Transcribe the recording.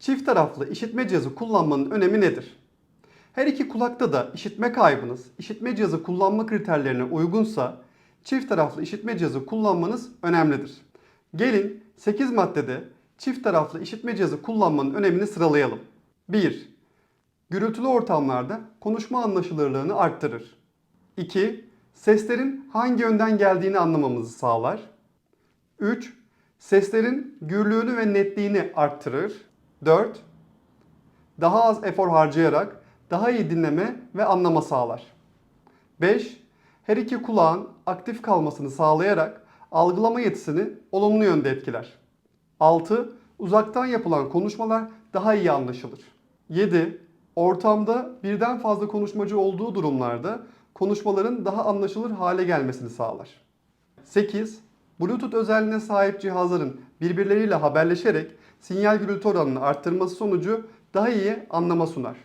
Çift taraflı işitme cihazı kullanmanın önemi nedir? Her iki kulakta da işitme kaybınız işitme cihazı kullanma kriterlerine uygunsa çift taraflı işitme cihazı kullanmanız önemlidir. Gelin 8 maddede çift taraflı işitme cihazı kullanmanın önemini sıralayalım. 1. Gürültülü ortamlarda konuşma anlaşılırlığını arttırır. 2. Seslerin hangi yönden geldiğini anlamamızı sağlar. 3. Seslerin gürlüğünü ve netliğini arttırır. 4. Daha az efor harcayarak daha iyi dinleme ve anlama sağlar. 5. Her iki kulağın aktif kalmasını sağlayarak algılama yetisini olumlu yönde etkiler. 6. Uzaktan yapılan konuşmalar daha iyi anlaşılır. 7. Ortamda birden fazla konuşmacı olduğu durumlarda konuşmaların daha anlaşılır hale gelmesini sağlar. 8. Bluetooth özelliğine sahip cihazların birbirleriyle haberleşerek sinyal gürültü oranını arttırması sonucu daha iyi anlama sunar.